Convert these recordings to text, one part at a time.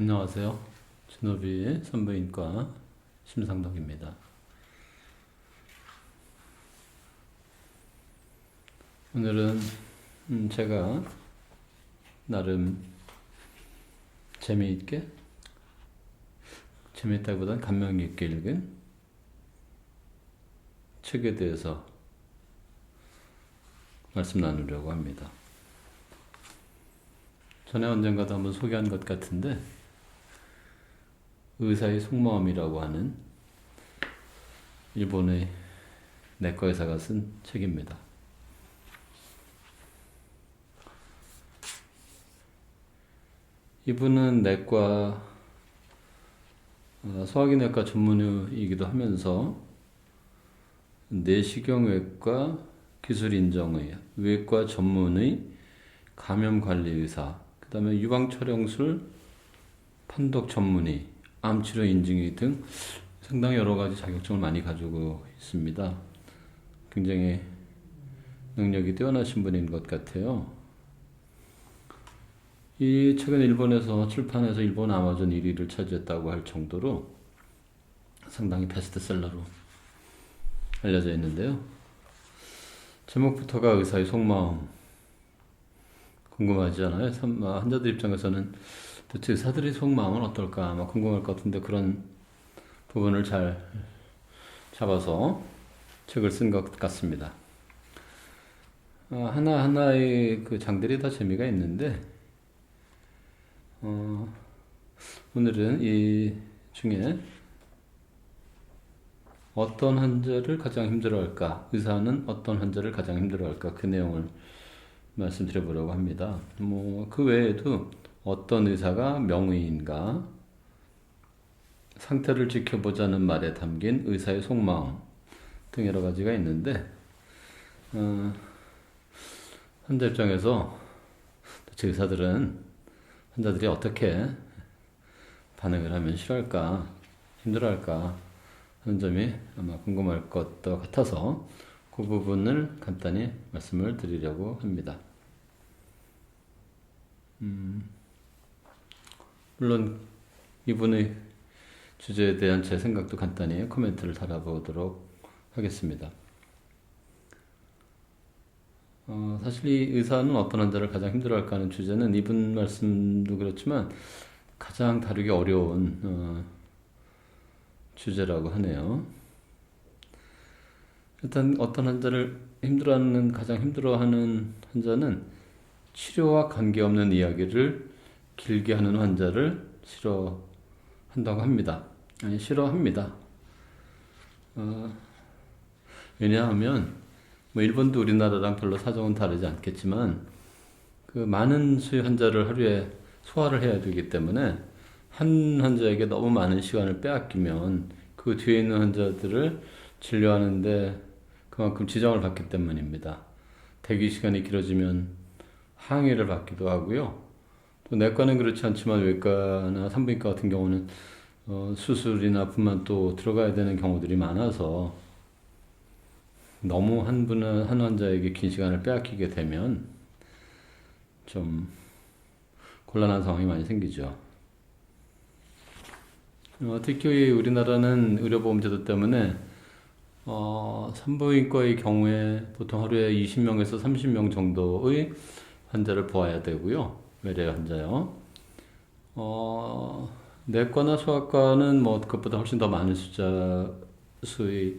안녕하세요. 진호비 산부인과 심상덕입니다. 오늘은 음, 제가 나름 재미있게 재미있다기보다는 감명 깊게 읽은 책에 대해서 말씀 나누려고 합니다. 전에 언젠가도 한번 소개한 것 같은데 의사의 속마음이라고 하는 일본의 내과 의사가 쓴 책입니다. 이분은 내과 어, 소화기 내과 전문의이기도 하면서 내시경외과 기술 인정의 외과 전문의 감염 관리 의사, 그 다음에 유방 촬영술 판독 전문의, 암 치료 인증의 등 상당히 여러 가지 자격증을 많이 가지고 있습니다. 굉장히 능력이 뛰어나신 분인 것 같아요. 이 책은 일본에서 출판해서 일본 아마존 1위를 차지했다고 할 정도로 상당히 베스트셀러로 알려져 있는데요. 제목부터가 의사의 속마음 궁금하지 않아요? 참, 아, 환자들 입장에서는 도대체 의사들의 속마음은 어떨까 아마 궁금할 것 같은데 그런 부분을 잘 잡아서 책을 쓴 것 같습니다. 아, 하나하나의 그 장들이 다 재미가 있는데 어, 오늘은 이 중에 어떤 환자를 가장 힘들어 할까? 의사는 어떤 환자를 가장 힘들어 할까? 그 내용을 말씀드려 보려고 합니다. 뭐, 그 외에도 어떤 의사가 명의인가? 상태를 지켜보자는 말에 담긴 의사의 속마음 등 여러 가지가 있는데, 어, 환자 입장에서 도대체 의사들은 환자들이 어떻게 반응을 하면 싫어할까, 힘들어할까 하는 점이 아마 궁금할 것도 같아서 그 부분을 간단히 말씀을 드리려고 합니다. 음, 물론 이분의 주제에 대한 제 생각도 간단히 코멘트를 달아보도록 하겠습니다. 어, 사실 이 의사는 어떤 환자를 가장 힘들어할까 하는 주제는 이분 말씀도 그렇지만 가장 다루기 어려운 어, 주제라고 하네요. 일단 어떤 환자를 힘들어하는 가장 힘들어하는 환자는 치료와 관계없는 이야기를 길게 하는 환자를 싫어한다고 합니다. 아니 싫어합니다. 어, 왜냐하면 뭐 일본도 우리나라랑 별로 사정은 다르지 않겠지만 그 많은 수의 환자를 하루에 소화를 해야 되기 때문에 한 환자에게 너무 많은 시간을 빼앗기면 그 뒤에 있는 환자들을 진료하는데 그만큼 지장을 받기 때문입니다. 대기 시간이 길어지면 항해를 받기도 하고요. 또 내과는 그렇지 않지만 외과나 산부인과 같은 경우는 어, 수술이나 분만 또 들어가야 되는 경우들이 많아서 너무 한 분은 한 환자에게 긴 시간을 빼앗기게 되면 좀 곤란한 상황이 많이 생기죠. 어, 특히 우리나라는 의료보험제도 때문에 어, 산부인과의 경우에 보통 하루에 20명에서 30명 정도의 환자를 보아야 되고요. 외래 환자요. 어, 내과나 소아과는 뭐 그것보다 훨씬 더 많은 숫자 수의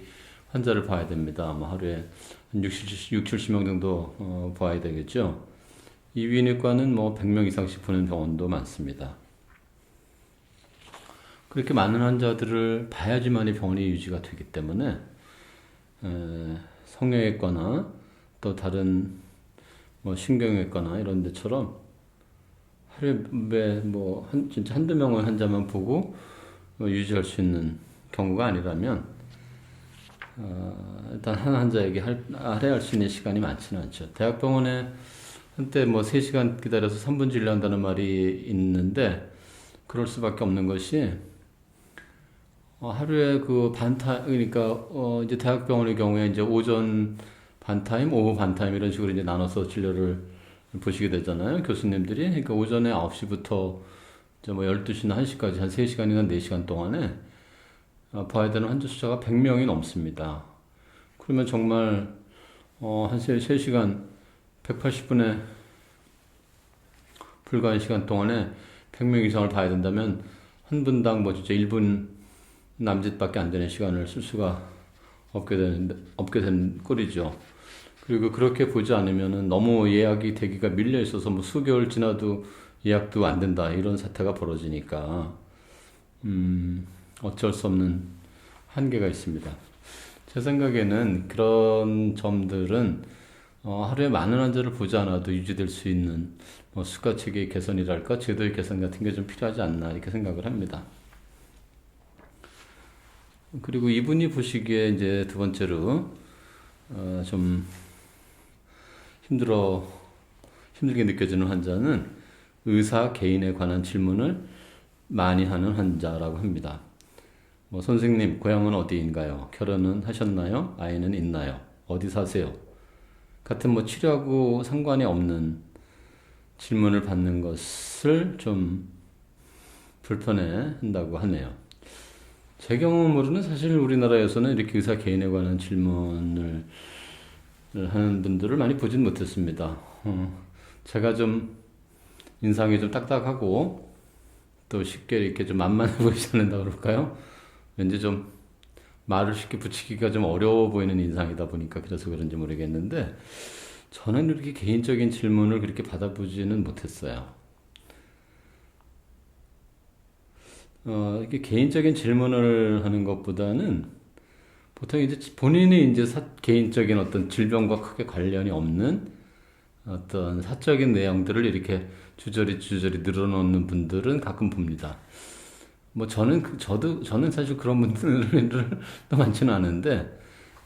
환자를 봐야 됩니다. 아마 하루에 한 60, 60 70명 정도 어, 봐야 되겠죠. 이비인후과는 뭐 100명 이상씩 보는 병원도 많습니다. 그렇게 많은 환자들을 봐야지만이 병원이 유지가 되기 때문에 에, 성형외과나 또 다른 뭐 신경외과나 이런 데처럼 하루에 뭐 한, 진짜 한두 명의 환자만 보고 뭐 유지할 수 있는 경우가 아니라면 어, 일단 한 환자에게 할, 할애할 수 있는 시간이 많지는 않죠. 대학병원에 한때 뭐 3시간 기다려서 3분 진료한다는 말이 있는데 그럴 수밖에 없는 것이 어, 하루에 그 반타 그러니까 어, 이제 대학병원의 경우에 이제 오전 반타임, 오후 반타임 이런 식으로 이제 나눠서 진료를 보시게 되잖아요. 교수님들이. 그러니까 오전에 9시부터 뭐 12시나 1시까지 한 3시간이나 4시간 동안에 어, 봐야 되는 환자 숫자가 100명이 넘습니다. 그러면 정말 어, 한 3, 3시간 180분에 불과한 시간 동안에 100명 이상을 봐야 된다면 한 분당 뭐 진짜 1분 남짓밖에 안 되는 시간을 쓸 수가 없게 되는 없게 된 꼴이죠. 그리고 그렇게 보지 않으면은 너무 예약이 되기가 밀려 있어서 뭐 수개월 지나도 예약도 안 된다 이런 사태가 벌어지니까 음 어쩔 수 없는 한계가 있습니다. 제 생각에는 그런 점들은 어, 하루에 많은 환자를 보지 않아도 유지될 수 있는 뭐 수가 체계 개선이랄까 제도의 개선 같은 게 좀 필요하지 않나 이렇게 생각을 합니다. 그리고 이분이 보시기에 이제 두 번째로 어, 좀 힘들어 힘들게 느껴지는 환자는 의사 개인에 관한 질문을 많이 하는 환자라고 합니다. 뭐 선생님 고향은 어디인가요? 결혼은 하셨나요? 아이는 있나요? 어디 사세요? 같은 뭐 치료하고 상관이 없는 질문을 받는 것을 좀 불편해 한다고 하네요. 제 경험으로는 사실 우리나라에서는 이렇게 의사 개인에 관한 질문을 하는 분들을 많이 보진 못했습니다. 어, 제가 좀 인상이 좀 딱딱하고 또 쉽게 이렇게 좀 만만해 보이지 않는다 그럴까요? 왠지 좀 말을 쉽게 붙이기가 좀 어려워 보이는 인상이다 보니까 그래서 그런지 모르겠는데 저는 이렇게 개인적인 질문을 그렇게 받아보지는 못했어요. 어, 이게 개인적인 질문을 하는 것보다는 보통 이제 본인이 이제 사, 개인적인 어떤 질병과 크게 관련이 없는 어떤 사적인 내용들을 이렇게 주저리 주저리 늘어놓는 분들은 가끔 봅니다. 뭐 저는 그- 저도 저는 사실 그런 분들을 또 많지는 않은데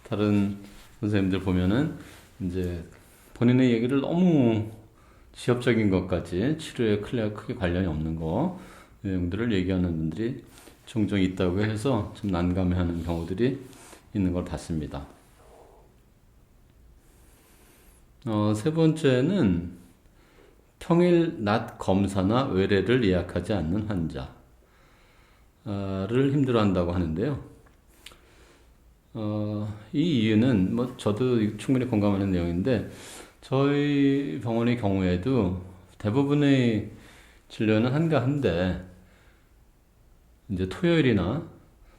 다른 선생님들 보면은 이제 본인의 얘기를 너무 지엽적인 것까지 치료에 크게 관련이 없는 거 내용들을 얘기하는 분들이 종종 있다고 해서 좀 난감해하는 경우들이 있는 걸 봤습니다. 어, 세 번째는 평일 낮 검사나 외래를 예약하지 않는 환자를 힘들어한다고 하는데요. 어, 이 이유는 뭐 저도 충분히 공감하는 내용인데 저희 병원의 경우에도 대부분의 진료는 한가한데 이제 토요일이나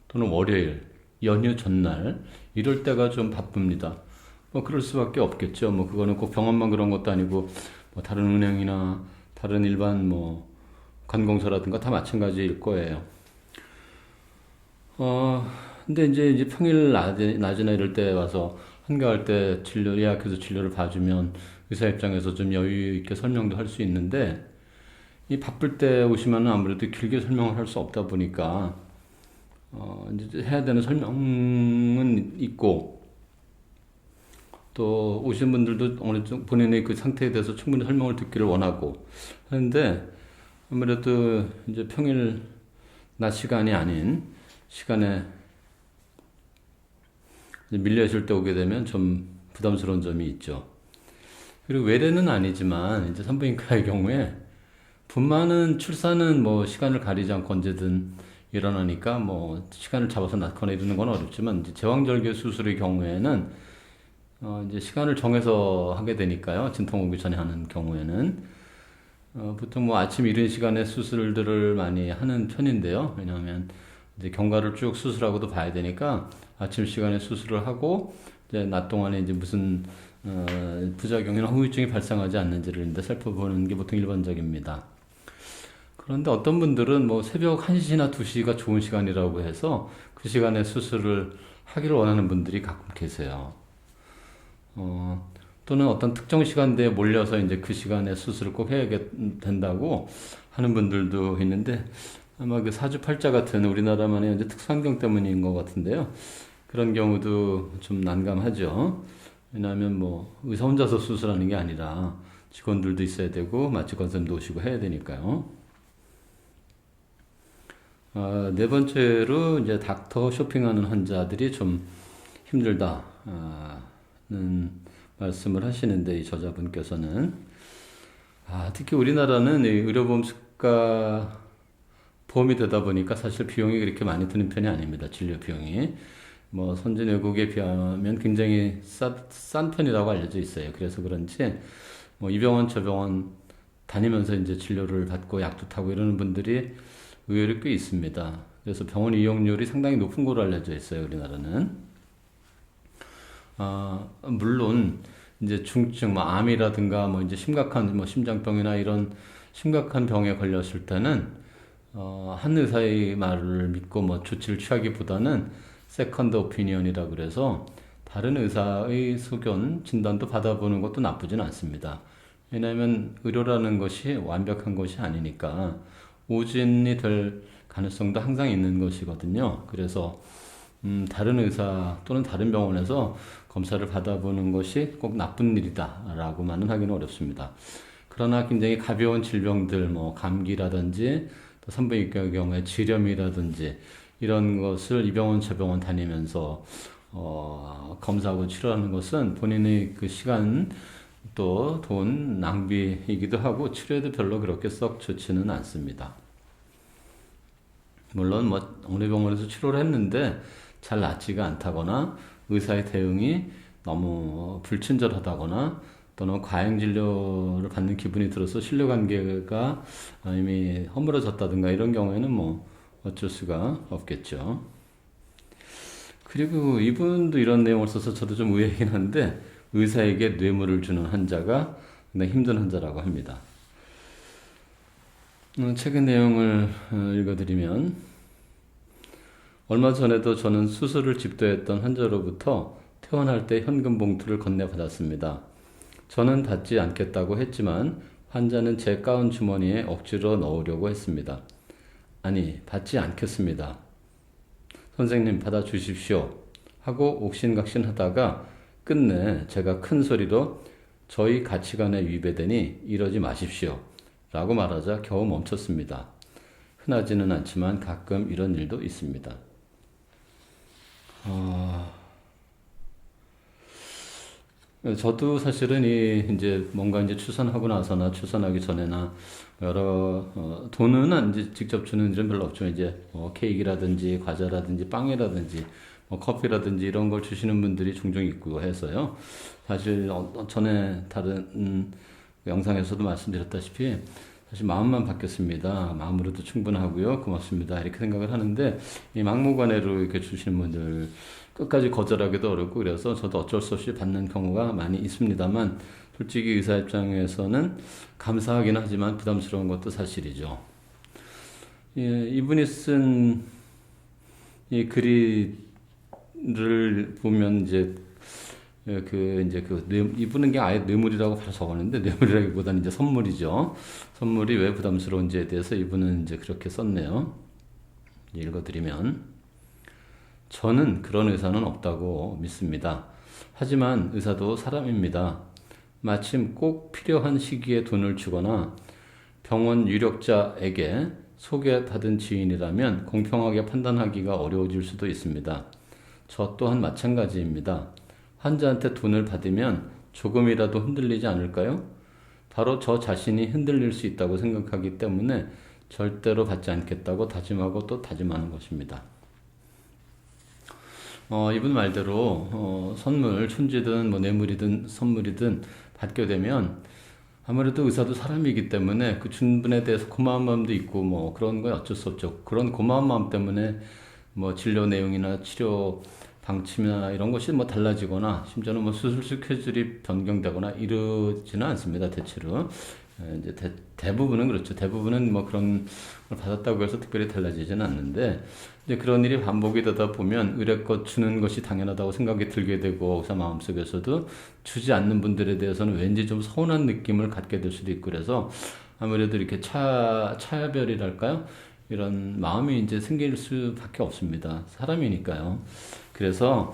또는 월요일 연휴 전날 이럴 때가 좀 바쁩니다. 뭐 그럴 수밖에 없겠죠. 뭐 그거는 꼭 병원만 그런 것도 아니고 뭐 다른 은행이나 다른 일반 뭐 관공서라든가 다 마찬가지일 거예요. 어 근데 이제 이제 평일 낮에, 낮이나 이럴 때 와서 한가할 때 진료 예약해서 진료를 봐주면 의사 입장에서 좀 여유 있게 설명도 할 수 있는데 이 바쁠 때 오시면은 아무래도 길게 설명을 할 수 없다 보니까 어 해야 되는 설명은 있고 또 오신 분들도 어느 정도 본인의 그 상태에 대해서 충분히 설명을 듣기를 원하고 하는데 아무래도 이제 평일 낮 시간이 아닌 시간에 밀려 있을 때 오게 되면 좀 부담스러운 점이 있죠. 그리고 외래는 아니지만 이제 산부인과의 경우에 분만은 출산은 뭐 시간을 가리지 않고 언제든 일어나니까 뭐 시간을 잡아서 이러는 건 어렵지만 제왕절개 수술의 경우에는 어 이제 시간을 정해서 하게 되니까요. 진통 오기 전에 하는 경우에는 어 보통 뭐 아침 이른 시간에 수술들을 많이 하는 편인데요. 왜냐하면 이제 경과를 쭉 수술하고도 봐야 되니까 아침 시간에 수술을 하고 이제 낮 동안에 이제 무슨 어 부작용이나 후유증이 발생하지 않는지를 이제 살펴보는 게 보통 일반적입니다. 그런데 어떤 분들은 뭐 새벽 1시나 2시가 좋은 시간이라고 해서 그 시간에 수술을 하기를 원하는 분들이 가끔 계세요. 어, 또는 어떤 특정 시간대에 몰려서 이제 그 시간에 수술을 꼭 해야 된다고 하는 분들도 있는데 아마 그 사주팔자 같은 우리나라만의 이제 특수환경 때문인 것 같은데요. 그런 경우도 좀 난감하죠. 왜냐하면 뭐 의사 혼자서 수술하는 게 아니라 직원들도 있어야 되고 마취 건쌤도 오시고 해야 되니까요. 아, 네 번째로 이제 닥터 쇼핑하는 환자들이 좀 힘들다는 말씀을 하시는데 이 저자분께서는 아, 특히 우리나라는 이 의료보험 수가 도움이 되다 보니까 사실 비용이 그렇게 많이 드는 편이 아닙니다. 진료 비용이. 뭐 선진 외국에 비하면 굉장히 싸, 싼 편이라고 알려져 있어요. 그래서 그런지 뭐 이 병원 저 병원 다니면서 이제 진료를 받고 약도 타고 이러는 분들이 의외로 꽤 있습니다. 그래서 병원 이용률이 상당히 높은 걸로 알려져 있어요. 우리나라는. 아, 물론 이제 중증 뭐 암이라든가 뭐 이제 심각한 뭐 심장병이나 이런 심각한 병에 걸렸을 때는 어, 한 의사의 말을 믿고 뭐 조치를 취하기보다는 세컨드 오피니언이라 그래서 다른 의사의 소견, 진단도 받아보는 것도 나쁘진 않습니다. 왜냐하면 의료라는 것이 완벽한 것이 아니니까 오진이 될 가능성도 항상 있는 것이거든요. 그래서 음, 다른 의사 또는 다른 병원에서 검사를 받아보는 것이 꼭 나쁜 일이다라고만은 하기는 어렵습니다. 그러나 굉장히 가벼운 질병들, 뭐 감기라든지 또 산부인과의 경우에 지렴이라든지 이런 것을 이 병원 저 병원 다니면서 어, 검사하고 치료하는 것은 본인의 그 시간 또 돈 낭비이기도 하고 치료에도 별로 그렇게 썩 좋지는 않습니다. 물론 뭐 어느 병원에서 치료를 했는데 잘 낫지가 않다거나 의사의 대응이 너무 불친절하다거나 또는 과잉 진료를 받는 기분이 들어서 신뢰 관계가 이미 허물어졌다든가 이런 경우에는 뭐 어쩔 수가 없겠죠. 그리고 이분도 이런 내용을 써서 저도 좀 의외이긴 한데 의사에게 뇌물을 주는 환자가 굉장히 힘든 환자라고 합니다. 어, 최근 내용을 어, 읽어드리면 얼마 전에도 저는 수술을 집도했던 환자로부터 퇴원할 때 현금 봉투를 건네받았습니다. 저는 받지 않겠다고 했지만 환자는 제 가운 주머니에 억지로 넣으려고 했습니다. 아니, 받지 않겠습니다. 선생님, 받아 주십시오. 하고 옥신각신 하다가 끝내 제가 큰 소리로 저희 가치관에 위배되니 이러지 마십시오. 라고 말하자 겨우 멈췄습니다. 흔하지는 않지만 가끔 이런 일도 있습니다. 어... 저도 사실은 이 이제 뭔가 이제 출산하고 나서나 출산하기 전에나 여러 어, 돈은 이제 직접 주는 일은 별로 없죠. 이제 뭐 케이크라든지 과자라든지 빵이라든지 뭐 커피라든지 이런 걸 주시는 분들이 종종 있고 해서요. 사실 어, 전에 다른 음, 영상에서도 말씀드렸다시피 사실 마음만 바뀌었습니다. 마음으로도 충분하고요. 고맙습니다. 이렇게 생각을 하는데 이 막무가내로 이렇게 주시는 분들 끝까지 거절하기도 어렵고 그래서 저도 어쩔 수 없이 받는 경우가 많이 있습니다만 솔직히 의사 입장에서는 감사하긴 하지만 부담스러운 것도 사실이죠. 예, 이분이 쓴 이 글 을 보면 이제 예, 그 이제 그 뇌, 이분은 게 아예 뇌물이라고 바로 적었는데 뇌물이라기보다는 이제 선물이죠. 선물이 왜 부담스러운지에 대해서 이분은 이제 그렇게 썼네요. 읽어드리면 저는 그런 의사는 없다고 믿습니다. 하지만 의사도 사람입니다. 마침 꼭 필요한 시기에 돈을 주거나 병원 유력자에게 소개받은 지인이라면 공평하게 판단하기가 어려워질 수도 있습니다. 저 또한 마찬가지입니다. 환자한테 돈을 받으면 조금이라도 흔들리지 않을까요? 바로 저 자신이 흔들릴 수 있다고 생각하기 때문에 절대로 받지 않겠다고 다짐하고 또 다짐하는 것입니다. 어, 이분 말대로 어, 선물, 촌지든 뭐 뇌물이든 선물이든 받게 되면 아무래도 의사도 사람이기 때문에 그준 분에 대해서 고마운 마음도 있고 뭐 그런 건 어쩔 수 없죠. 그런 고마운 마음 때문에 뭐 진료 내용이나 치료 방침이나 이런 것이 뭐 달라지거나 심지어는 뭐 수술 스케줄이 변경되거나 이러지는 않습니다. 대체로 예, 이제 대, 대부분은 그렇죠. 대부분은 뭐 그런 걸 받았다고 해서 특별히 달라지지는 않는데 이제 그런 일이 반복이 되다 보면 의뢰껏 주는 것이 당연하다고 생각이 들게 되고 의사 마음속에서도 주지 않는 분들에 대해서는 왠지 좀 서운한 느낌을 갖게 될 수도 있고 그래서 아무래도 이렇게 차 차별이랄까요? 이런 마음이 이제 생길 수밖에 없습니다. 사람이니까요. 그래서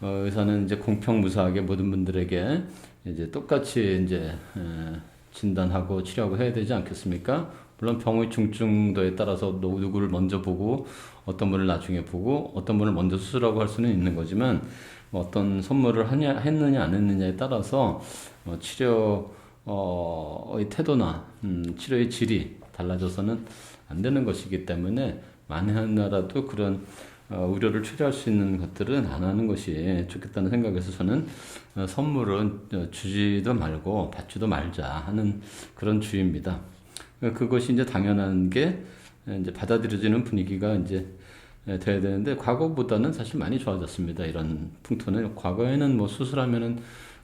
어, 의사는 이제 공평무사하게 모든 분들에게 이제 똑같이 이제 에, 진단하고 치료하고 해야 되지 않겠습니까? 물론 병의 중증도에 따라서 누구를 먼저 보고 어떤 분을 나중에 보고 어떤 분을 먼저 수술하고 할 수는 있는 거지만 뭐 어떤 선물을 하냐 했느냐 안 했느냐에 따라서 어, 치료 어의 태도나 음, 치료의 질이 달라져서는 안 되는 것이기 때문에 만에 하나라도 그런 어, 우려를 초래할 수 있는 것들은 안 하는 것이 좋겠다는 생각에서 저는 어, 선물은 어, 주지도 말고 받지도 말자 하는 그런 주의입니다. 어, 그것이 이제 당연한 게 이제 받아들여지는 분위기가 이제 예, 돼야 되는데 과거보다는 사실 많이 좋아졌습니다. 이런 풍토는 과거에는 뭐 수술하면은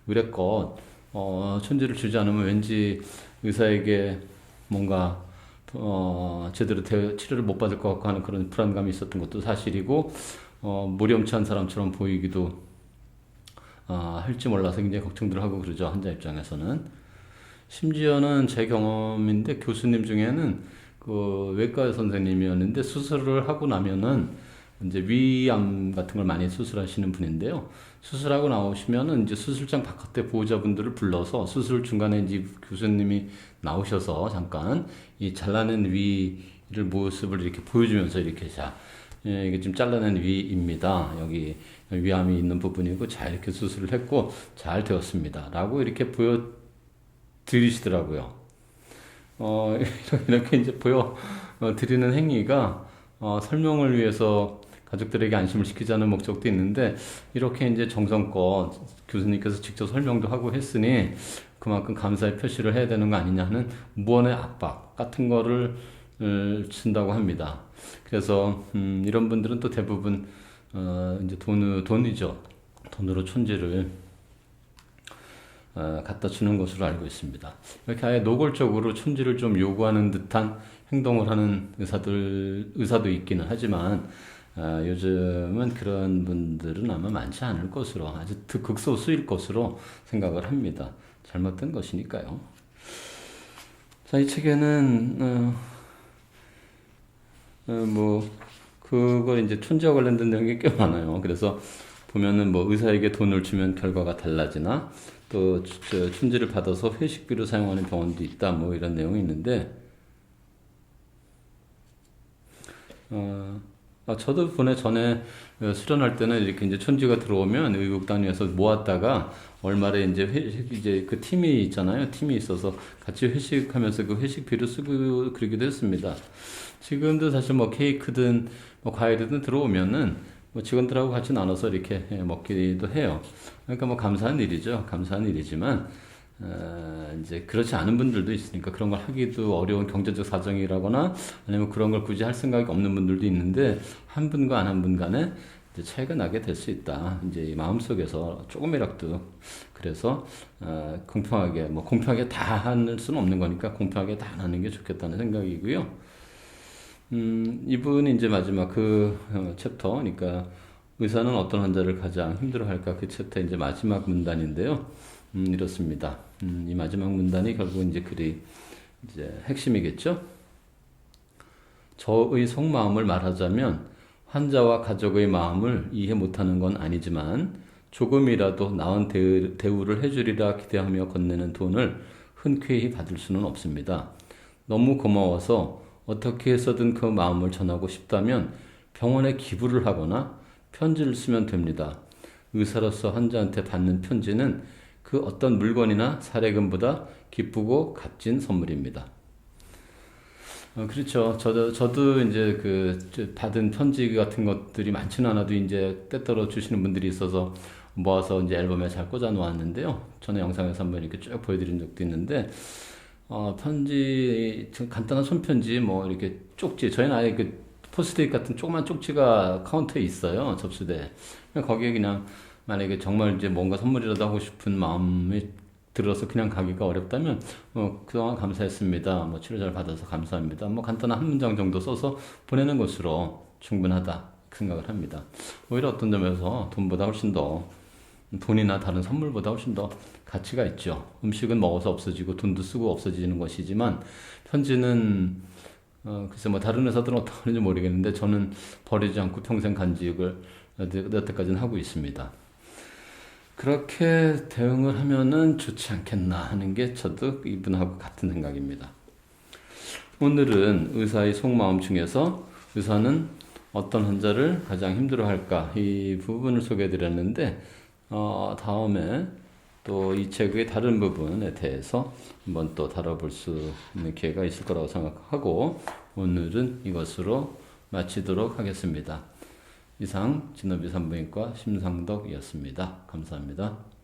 의뢰껏 어, 천지를 주지 않으면 왠지 의사에게 뭔가 어, 제대로 대, 치료를 못 받을 것 같고 하는 그런 불안감이 있었던 것도 사실이고 어, 무렴치한 사람처럼 보이기도 어, 할지 몰라서 굉장히 걱정들 하고 그러죠 환자 입장에서는 심지어는 제 경험인데 교수님 중에는 그 외과 선생님이었는데 수술을 하고 나면은 이제 위암 같은 걸 많이 수술하시는 분인데요. 수술하고 나오시면은 이제 수술장 바깥에 보호자분들을 불러서 수술 중간에 이제 교수님이 나오셔서 잠깐 이 잘라낸 위를 모습을 이렇게 보여주면서 이렇게 자 예, 이게 지금 잘라낸 위입니다. 여기 위암이 있는 부분이고 잘 이렇게 수술을 했고 잘 되었습니다. 라고 이렇게 보여 드리시더라고요. 어, 이렇게 이제 보여 어, 드리는 행위가 어, 설명을 위해서 가족들에게 안심을 시키자는 목적도 있는데 이렇게 이제 정성껏 교수님께서 직접 설명도 하고 했으니 그만큼 감사의 표시를 해야 되는 거 아니냐 하는 무언의 압박 같은 거를 을 준다고 합니다. 그래서 음, 이런 분들은 또 대부분 어, 이제 돈 돈이죠. 돈으로 촌지를 어, 갖다 주는 것으로 알고 있습니다. 이렇게 아예 노골적으로 촌지를 좀 요구하는 듯한 행동을 하는 의사들 의사도 있기는 하지만 어, 요즘은 그런 분들은 아마 많지 않을 것으로 아주 극소수일 것으로 생각을 합니다. 잘못된 것이니까요. 자, 이 책에는 어, 어, 뭐 그거 이제 촌지와 관련된 내용이 꽤 많아요. 그래서 보면은 뭐 의사에게 돈을 주면 결과가 달라지나 또 저, 촌지를 받아서 회식비로 사용하는 병원도 있다. 뭐 이런 내용이 있는데 어, 아, 저도 번에 전에 어, 수련할 때는 이렇게 이제 촌지가 들어오면 의국 단위에서 모았다가 얼마에 이제 회식 이제 그 팀이 있잖아요. 팀이 있어서 같이 회식하면서 그 회식비를 쓰고 그러기도 했습니다. 지금도 사실 뭐 케이크든 뭐 과일이든 들어오면은 뭐 직원들하고 같이 나눠서 이렇게 예, 먹기도 해요. 그러니까 뭐 감사한 일이죠. 감사한 일이지만 어, 이제 그렇지 않은 분들도 있으니까 그런 걸 하기도 어려운 경제적 사정이라거나 아니면 그런 걸 굳이 할 생각이 없는 분들도 있는데 한 분과 안 한 분 간에 이제 차이가 나게 될 수 있다. 이제 이 마음속에서 조금이라도 그래서 어, 공평하게 뭐 공평하게 다 할 수는 없는 거니까 공평하게 다 하는 게 좋겠다는 생각이고요. 음, 이분이 이제 마지막 그 어, 챕터, 그러니까 의사는 어떤 환자를 가장 힘들어할까 그 챕터 이제 마지막 문단인데요. 음, 이렇습니다. 음, 이 마지막 문단이 결국 이제 글이 이제 핵심이겠죠. 저의 속마음을 말하자면 환자와 가족의 마음을 이해 못하는 건 아니지만 조금이라도 나은 대우, 대우를 해주리라 기대하며 건네는 돈을 흔쾌히 받을 수는 없습니다. 너무 고마워서 어떻게 해서든 그 마음을 전하고 싶다면 병원에 기부를 하거나 편지를 쓰면 됩니다. 의사로서 환자한테 받는 편지는 그 어떤 물건이나 사례금보다 기쁘고 값진 선물입니다. 어, 그렇죠. 저도, 저도 이제 그 받은 편지 같은 것들이 많지는 않아도 이제 때때로 주시는 분들이 있어서 모아서 이제 앨범에 잘 꽂아 놓았는데요. 전에 영상에서 한번 이렇게 쭉 보여드린 적도 있는데, 어, 편지, 간단한 손편지, 뭐, 이렇게 쪽지, 저희는 아예 그 포스트잇 같은 조그만 쪽지가 카운터에 있어요, 접수대. 거기에 그냥, 만약에 정말 이제 뭔가 선물이라도 하고 싶은 마음이 들어서 그냥 가기가 어렵다면, 어, 그동안 감사했습니다. 뭐, 치료 잘 받아서 감사합니다. 뭐, 간단한 한 문장 정도 써서 보내는 것으로 충분하다. 생각을 합니다. 오히려 어떤 점에서 돈보다 훨씬 더 돈이나 다른 선물보다 훨씬 더 가치가 있죠. 음식은 먹어서 없어지고 돈도 쓰고 없어지는 것이지만 편지는 어, 글쎄 뭐 다른 회사들은 어떻게 하는지 모르겠는데 저는 버리지 않고 평생 간직을 여태까지는 하고 있습니다. 그렇게 대응을 하면은 좋지 않겠나 하는 게 저도 이분하고 같은 생각입니다. 오늘은 의사의 속마음 중에서 의사는 어떤 환자를 가장 힘들어 할까 이 부분을 소개해 드렸는데 어, 다음에 또 이 책의 다른 부분에 대해서 한번 또 다뤄볼 수 있는 기회가 있을 거라고 생각하고 오늘은 이것으로 마치도록 하겠습니다. 이상 진업이산부인과 심상덕이었습니다. 감사합니다.